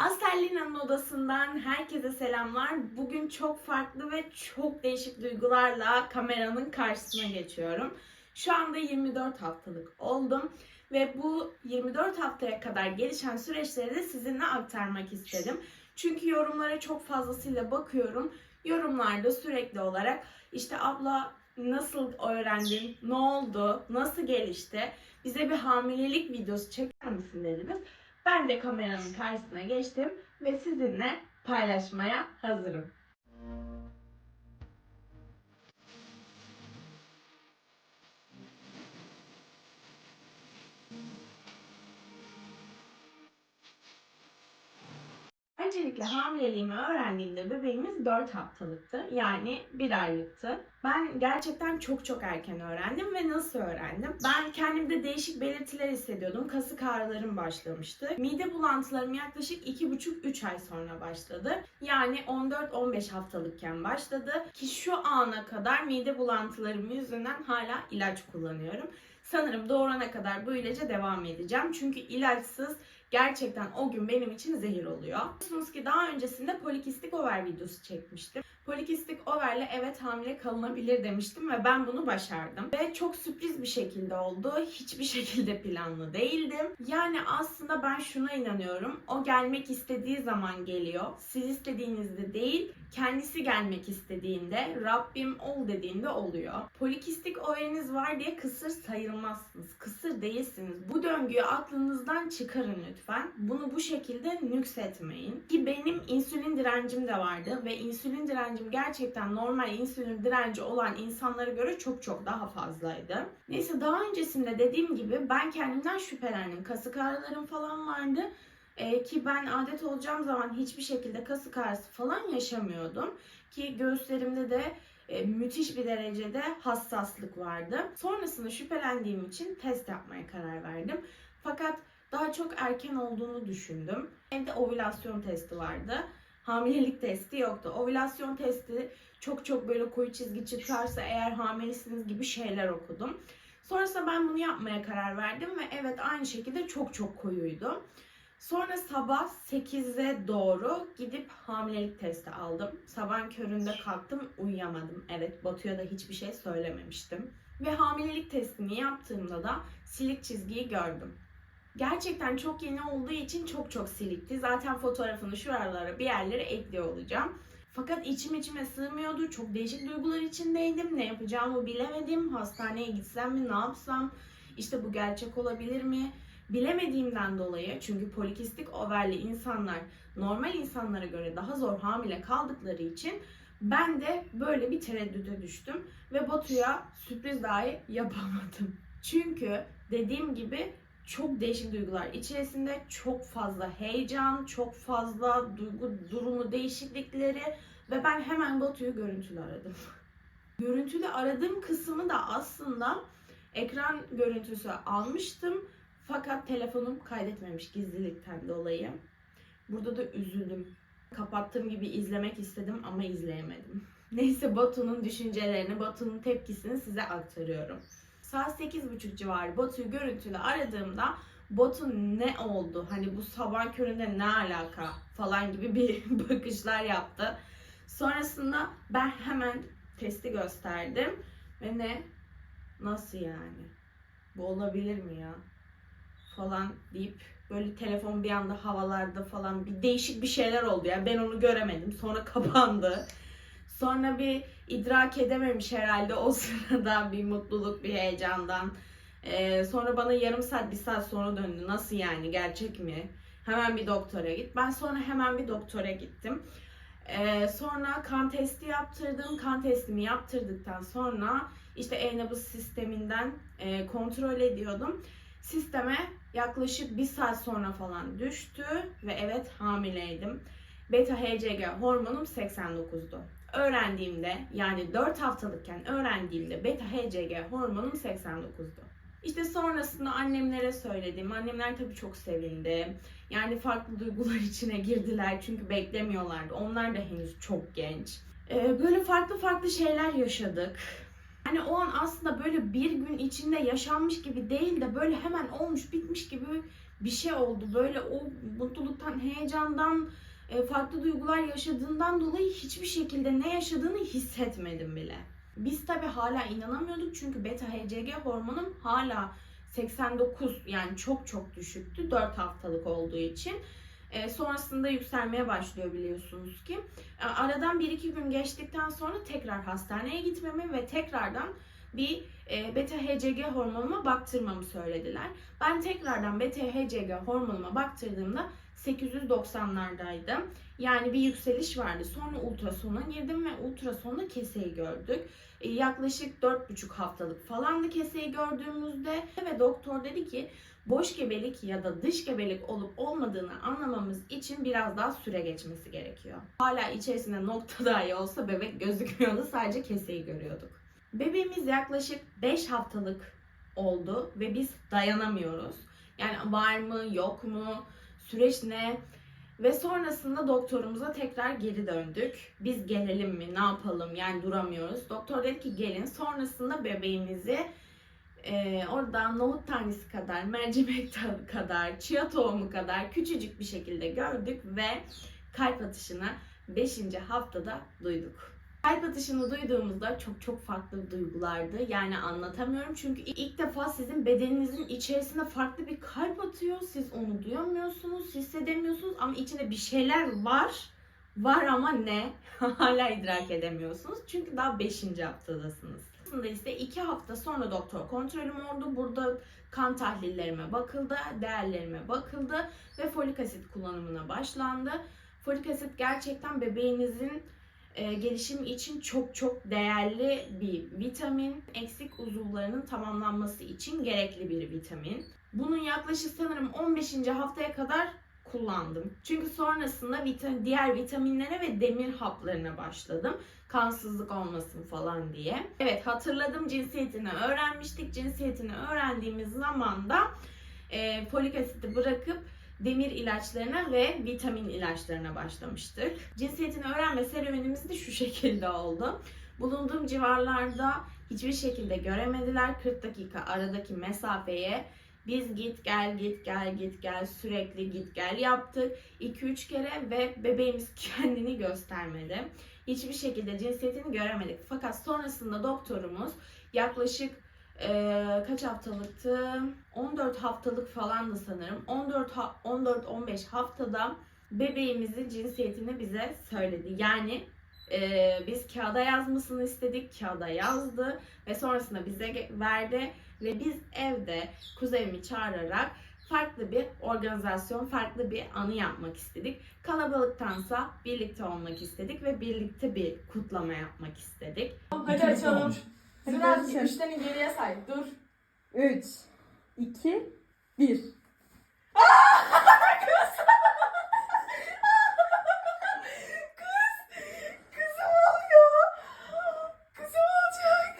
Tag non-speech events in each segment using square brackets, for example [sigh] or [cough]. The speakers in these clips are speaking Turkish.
Astellina'nın odasından herkese selamlar. Bugün çok farklı ve çok değişik duygularla kameranın karşısına geçiyorum. Şu anda 24 haftalık oldum ve bu 24 haftaya kadar gelişen süreçleri de sizinle aktarmak istedim. Çünkü yorumlara çok fazlasıyla bakıyorum. Yorumlarda sürekli olarak işte abla nasıl öğrendin, ne oldu, nasıl gelişti, bize bir hamilelik videosu çeker misin dediniz. Ben de kameranın karşısına geçtim ve sizinle paylaşmaya hazırım. Öncelikle hamileliğimi öğrendiğimde bebeğimiz 4 haftalıktı. Yani 1 aylıktı. Ben gerçekten çok çok erken öğrendim ve nasıl öğrendim? Ben kendimde değişik belirtiler hissediyordum. Kasık ağrılarım başlamıştı. Mide bulantılarım yaklaşık 2,5-3 ay sonra başladı. Yani 14-15 haftalıkken başladı. Ki şu ana kadar mide bulantılarım yüzünden hala ilaç kullanıyorum. Sanırım doğurana kadar bu ilaca devam edeceğim. Çünkü ilaçsız gerçekten o gün benim için zehir oluyor. Biliyorsunuz ki daha öncesinde polikistik over videosu çekmiştim. Polikistik overle evet hamile kalınabilir demiştim ve ben bunu başardım. Ve çok sürpriz bir şekilde oldu. Hiçbir [laughs] şekilde planlı değildim. Yani aslında ben şuna inanıyorum. O gelmek istediği zaman geliyor. Siz istediğinizde değil, kendisi gelmek istediğinde, Rabbim ol dediğinde oluyor. Polikistik overiniz var diye kısır sayılmazsınız. Kısır değilsiniz. Bu döngüyü aklınızdan çıkarın lütfen. Bunu bu şekilde nüksetmeyin. Ki benim insülin direncim de vardı ve insülin direncim gerçekten normal insülin direnci olan insanlara göre çok çok daha fazlaydı. Neyse daha öncesinde dediğim gibi ben kendimden şüphelendim. Kasık ağrılarım falan vardı. Ee, ki ben adet olacağım zaman hiçbir şekilde kasık ağrısı falan yaşamıyordum. Ki göğüslerimde de e, müthiş bir derecede hassaslık vardı. Sonrasında şüphelendiğim için test yapmaya karar verdim. Fakat daha çok erken olduğunu düşündüm. Evde ovülasyon testi vardı. Hamilelik testi yoktu. Ovülasyon testi çok çok böyle koyu çizgi çıkarsa eğer hamilesiniz gibi şeyler okudum. Sonrasında ben bunu yapmaya karar verdim ve evet aynı şekilde çok çok koyuydu. Sonra sabah 8'e doğru gidip hamilelik testi aldım. Sabahın köründe kalktım uyuyamadım. Evet Batu'ya da hiçbir şey söylememiştim. Ve hamilelik testini yaptığımda da silik çizgiyi gördüm. Gerçekten çok yeni olduğu için çok çok silikti. Zaten fotoğrafını şuralara bir yerlere ekliyor olacağım. Fakat içim içime sığmıyordu. Çok değişik duygular içindeydim. Ne yapacağımı bilemedim. Hastaneye gitsem mi, ne yapsam? İşte bu gerçek olabilir mi? Bilemediğimden dolayı çünkü polikistik overli insanlar normal insanlara göre daha zor hamile kaldıkları için ben de böyle bir tereddüte düştüm ve Batu'ya sürpriz dahi yapamadım. Çünkü dediğim gibi çok değişik duygular içerisinde çok fazla heyecan, çok fazla duygu durumu değişiklikleri ve ben hemen Batu'yu görüntülü aradım. [laughs] görüntülü aradığım kısmı da aslında ekran görüntüsü almıştım fakat telefonum kaydetmemiş gizlilikten dolayı. Burada da üzüldüm. Kapattığım gibi izlemek istedim ama izleyemedim. [laughs] Neyse Batu'nun düşüncelerini, Batu'nun tepkisini size aktarıyorum. Saat 8.30 civarı Batu'yu görüntülü aradığımda Batu ne oldu? Hani bu sabah köründe ne alaka falan gibi bir [laughs] bakışlar yaptı. Sonrasında ben hemen testi gösterdim ve ne? Nasıl yani? Bu olabilir mi ya? Falan deyip böyle telefon bir anda havalarda falan bir değişik bir şeyler oldu ya. Ben onu göremedim. Sonra [laughs] kapandı. Sonra bir idrak edememiş herhalde o [laughs] sırada bir mutluluk, bir heyecandan. Ee, sonra bana yarım saat, bir saat sonra döndü. Nasıl yani? Gerçek mi? Hemen bir doktora git. Ben sonra hemen bir doktora gittim. Ee, sonra kan testi yaptırdım. Kan testimi yaptırdıktan sonra işte e-nabız sisteminden e, kontrol ediyordum. Sisteme yaklaşık bir saat sonra falan düştü ve evet hamileydim. Beta HCG hormonum 89'du öğrendiğimde yani 4 haftalıkken öğrendiğimde beta HCG hormonum 89'du. İşte sonrasında annemlere söyledim. Annemler tabii çok sevindi. Yani farklı duygular [laughs] içine girdiler çünkü beklemiyorlardı. Onlar da henüz çok genç. Ee, böyle farklı farklı şeyler yaşadık. Hani o an aslında böyle bir gün içinde yaşanmış gibi değil de böyle hemen olmuş bitmiş gibi bir şey oldu. Böyle o mutluluktan, heyecandan, farklı duygular yaşadığından dolayı hiçbir şekilde ne yaşadığını hissetmedim bile. Biz tabi hala inanamıyorduk çünkü beta HCG hormonum hala 89 yani çok çok düşüktü 4 haftalık olduğu için. E, sonrasında yükselmeye başlıyor biliyorsunuz ki. E, aradan 1-2 gün geçtikten sonra tekrar hastaneye gitmemi ve tekrardan bir e, beta HCG hormonuma baktırmamı söylediler. Ben tekrardan beta HCG hormonuma baktırdığımda 890'lardaydım. Yani bir yükseliş vardı. Sonra ultrasona girdim ve ultrasonda keseyi gördük. E, yaklaşık 4,5 haftalık falandı keseyi gördüğümüzde ve doktor dedi ki boş gebelik ya da dış gebelik olup olmadığını anlamamız için biraz daha süre geçmesi gerekiyor. Hala içerisinde nokta dahi olsa bebek gözükmüyordu. Sadece keseyi görüyorduk. Bebeğimiz yaklaşık 5 haftalık oldu ve biz dayanamıyoruz. Yani var mı yok mu süreç ne ve sonrasında doktorumuza tekrar geri döndük. Biz gelelim mi ne yapalım yani duramıyoruz. Doktor dedi ki gelin sonrasında bebeğimizi e, oradan nohut tanesi kadar, [laughs] mercimek kadar, chia tohumu kadar küçücük bir şekilde gördük ve kalp atışını 5. haftada duyduk. Kalp atışını duyduğumuzda çok çok farklı duygulardı. Yani anlatamıyorum çünkü ilk defa sizin bedeninizin içerisinde farklı bir kalp atıyor. Siz onu duyamıyorsunuz, hissedemiyorsunuz ama içinde bir şeyler var. Var ama ne? [laughs] Hala idrak edemiyorsunuz. Çünkü daha 5. haftadasınız. Aslında ise 2 hafta sonra doktor kontrolüm oldu. Burada kan tahlillerime bakıldı, değerlerime bakıldı ve folik asit kullanımına başlandı. Folik asit gerçekten bebeğinizin e, gelişim için çok çok değerli bir vitamin. Eksik uzuvlarının tamamlanması için gerekli bir vitamin. Bunun yaklaşık sanırım 15. haftaya kadar kullandım. Çünkü sonrasında vitamin, diğer vitaminlere ve demir haplarına başladım. Kansızlık olmasın falan diye. Evet hatırladım cinsiyetini öğrenmiştik. Cinsiyetini öğrendiğimiz zaman da e, folik asiti bırakıp demir ilaçlarına ve vitamin ilaçlarına başlamıştık. Cinsiyetini öğrenme serüvenimiz de şu şekilde oldu. Bulunduğum civarlarda hiçbir şekilde göremediler. 40 dakika aradaki mesafeye biz git gel git gel git gel sürekli git gel yaptık. 2-3 kere ve bebeğimiz kendini göstermedi. Hiçbir şekilde cinsiyetini göremedik. Fakat sonrasında doktorumuz yaklaşık ee, kaç haftalıktı? 14 haftalık falandı sanırım. 14 ha- 14-15 haftada bebeğimizin cinsiyetini bize söyledi. Yani e, biz kağıda yazmasını istedik. Kağıda yazdı ve sonrasında bize verdi ve biz evde kuzeyimi çağırarak farklı bir organizasyon, farklı bir anı yapmak istedik. Kalabalıktansa birlikte olmak istedik ve birlikte bir kutlama yapmak istedik. Hadi açalım. Hadi Biraz başlayalım. üçten geriye say. Dur. 3, 2, 1. Kızım oluyor. Kızım olacak.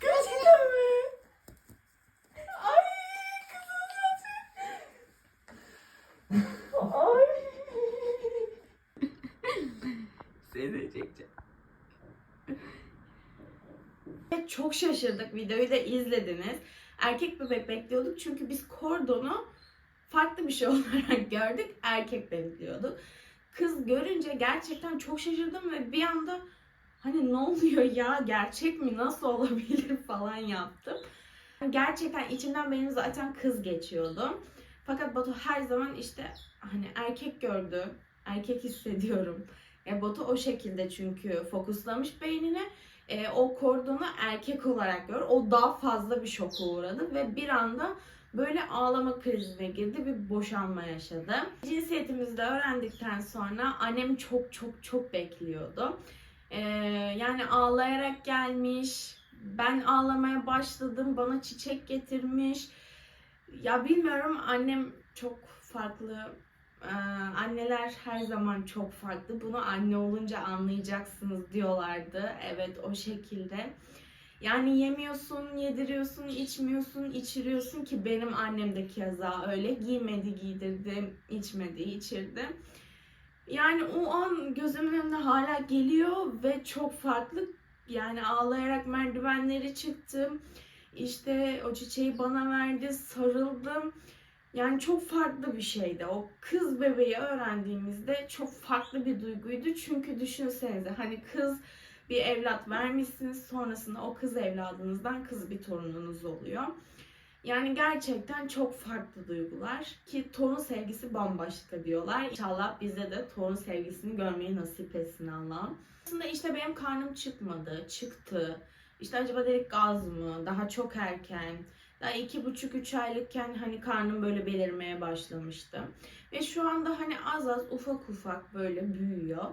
Gerçekten mi? Ay kızım olacak. Ay. Seni çekeceğim. Çok şaşırdık. Videoyu da izlediniz. Erkek bebek bekliyorduk çünkü biz kordonu farklı bir şey [laughs] olarak gördük. Erkek bekliyorduk. Kız görünce gerçekten çok şaşırdım ve bir anda hani ne oluyor ya gerçek mi nasıl olabilir [laughs] falan yaptım. Gerçekten içimden benim zaten kız geçiyordu. Fakat Batu her zaman işte hani erkek gördü, erkek hissediyorum. E, Batu o şekilde çünkü fokuslamış beynine. E, o kordonu erkek olarak gör. O daha fazla bir şoka uğradı ve bir anda böyle ağlama krizine girdi. Bir boşanma yaşadı. Cinsiyetimizi de öğrendikten sonra annem çok çok çok bekliyordu. E, yani ağlayarak gelmiş. Ben ağlamaya başladım. Bana çiçek getirmiş. Ya bilmiyorum annem çok farklı anneler her zaman çok farklı. Bunu anne olunca anlayacaksınız diyorlardı. Evet o şekilde. Yani yemiyorsun, yediriyorsun, içmiyorsun, içiriyorsun ki benim annem de öyle. Giymedi, giydirdi, içmedi, içirdi. Yani o an gözümün önüne hala geliyor ve çok farklı. Yani ağlayarak merdivenleri çıktım. İşte o çiçeği bana verdi, sarıldım. Yani çok farklı bir şeydi. O kız bebeği öğrendiğimizde çok farklı bir duyguydu. Çünkü düşünsenize hani kız bir evlat vermişsiniz. Sonrasında o kız evladınızdan kız bir torununuz oluyor. Yani gerçekten çok farklı duygular ki torun sevgisi bambaşka diyorlar. İnşallah bize de torun sevgisini görmeyi nasip etsin Allah'ım. Aslında işte benim karnım çıkmadı, çıktı. İşte acaba dedik gaz mı, daha çok erken. Daha iki buçuk üç aylıkken hani karnım böyle belirmeye başlamıştı. Ve şu anda hani az az ufak ufak böyle büyüyor.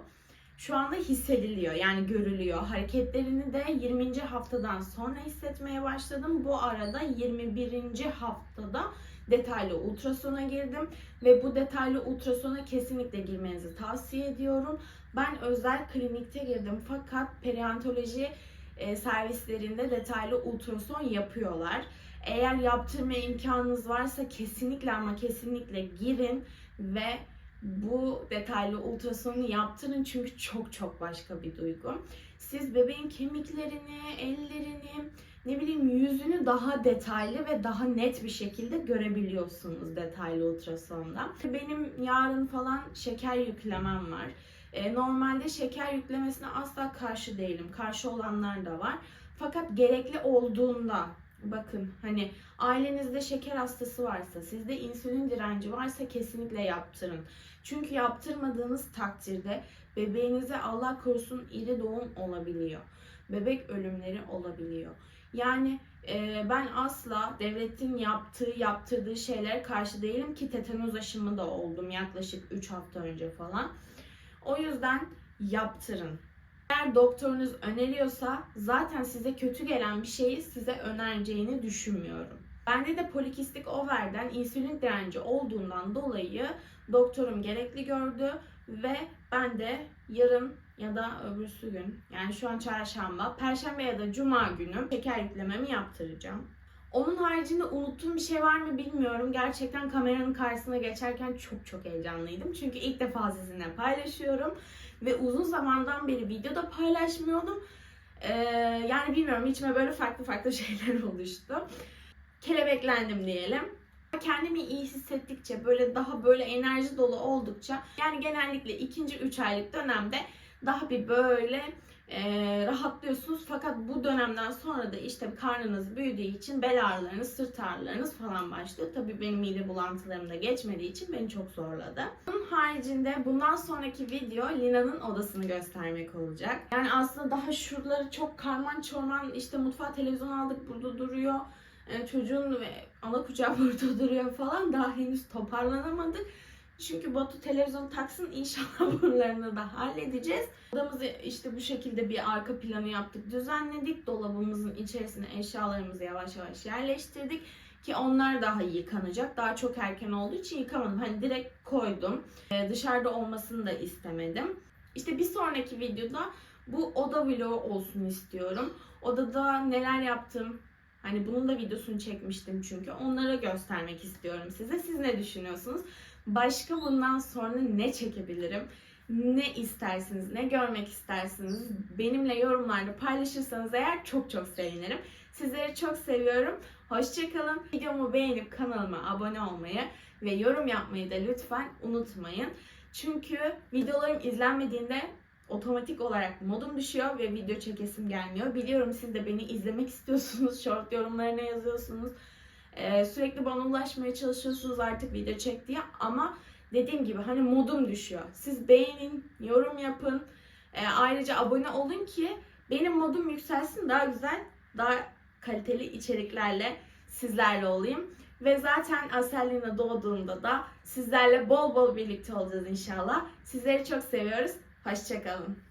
Şu anda hissediliyor yani görülüyor. Hareketlerini de 20. haftadan sonra hissetmeye başladım. Bu arada 21. haftada detaylı ultrasona girdim ve bu detaylı ultrasona kesinlikle girmenizi tavsiye ediyorum. Ben özel klinikte girdim fakat periyantoloji e, servislerinde detaylı ultrason yapıyorlar. Eğer yaptırma imkanınız varsa kesinlikle ama kesinlikle girin ve bu detaylı ultrasonu yaptırın çünkü çok çok başka bir duygu. Siz bebeğin kemiklerini, ellerini, ne bileyim yüzünü daha detaylı ve daha net bir şekilde görebiliyorsunuz detaylı ultrasonda. Benim yarın falan şeker yüklemem var. E, normalde şeker yüklemesine asla karşı değilim. Karşı olanlar da var. Fakat gerekli olduğunda bakın hani ailenizde şeker hastası varsa, sizde insülin direnci varsa kesinlikle yaptırın. Çünkü yaptırmadığınız takdirde bebeğinize Allah korusun iri doğum olabiliyor. Bebek ölümleri olabiliyor. Yani e, ben asla devletin yaptığı, yaptırdığı şeylere karşı değilim ki tetanoz aşımı da oldum yaklaşık 3 hafta önce falan. O yüzden yaptırın. Eğer doktorunuz öneriyorsa zaten size kötü gelen bir şeyi size önereceğini düşünmüyorum. Bende de polikistik overden insülin direnci olduğundan dolayı doktorum gerekli gördü ve ben de yarın ya da öbürsü gün yani şu an çarşamba, perşembe ya da cuma günü şeker yüklememi yaptıracağım. Onun haricinde unuttuğum bir şey var mı bilmiyorum. Gerçekten kameranın karşısına geçerken çok çok heyecanlıydım. Çünkü ilk defa sizinle paylaşıyorum. Ve uzun zamandan beri videoda paylaşmıyordum. Ee, yani bilmiyorum içime böyle farklı farklı [laughs] şeyler oluştu. Kelebeklendim diyelim. Kendimi iyi hissettikçe böyle daha böyle enerji dolu oldukça yani genellikle ikinci üç aylık dönemde daha bir böyle e, rahatlıyorsunuz. Fakat bu dönemden sonra da işte karnınız büyüdüğü için bel ağrılarınız, sırt ağrılarınız falan başlıyor. Tabii benim mide bulantılarım da geçmediği için beni çok zorladı. Bunun haricinde bundan sonraki video Lina'nın odasını göstermek olacak. Yani aslında daha şuraları çok karman çorman işte mutfağa televizyon aldık burada duruyor. E, çocuğun ve ana kucağı [laughs] burada duruyor falan. Daha henüz toparlanamadık. Çünkü Batu televizyon taksın inşallah [laughs] buralarını da halledeceğiz. Odamızı işte bu şekilde bir arka planı yaptık, düzenledik. Dolabımızın içerisine eşyalarımızı yavaş yavaş yerleştirdik. Ki onlar daha yıkanacak. Daha çok erken olduğu için yıkamadım. Hani direkt koydum. Ee, dışarıda olmasını da istemedim. İşte bir sonraki videoda bu oda vlogu olsun istiyorum. Odada neler yaptım, Hani bunun da videosunu çekmiştim çünkü. Onları göstermek istiyorum size. Siz ne düşünüyorsunuz? Başka bundan sonra ne çekebilirim? Ne istersiniz? Ne görmek istersiniz? Benimle yorumlarda paylaşırsanız eğer çok çok sevinirim. Sizleri çok seviyorum. Hoşçakalın. Videomu beğenip kanalıma abone olmayı ve yorum yapmayı da lütfen unutmayın. Çünkü videolarım izlenmediğinde otomatik olarak modum düşüyor ve video çekesim gelmiyor. Biliyorum siz de beni izlemek istiyorsunuz. [laughs] Short yorumlarına yazıyorsunuz. Ee, sürekli bana ulaşmaya çalışıyorsunuz artık video çek diye ama dediğim gibi hani modum düşüyor. Siz beğenin, yorum yapın. Ee, ayrıca abone olun ki benim modum yükselsin daha güzel, daha kaliteli içeriklerle sizlerle olayım. Ve zaten Aselina doğduğunda da sizlerle bol bol birlikte olacağız inşallah. Sizleri çok seviyoruz. Hoşçakalın.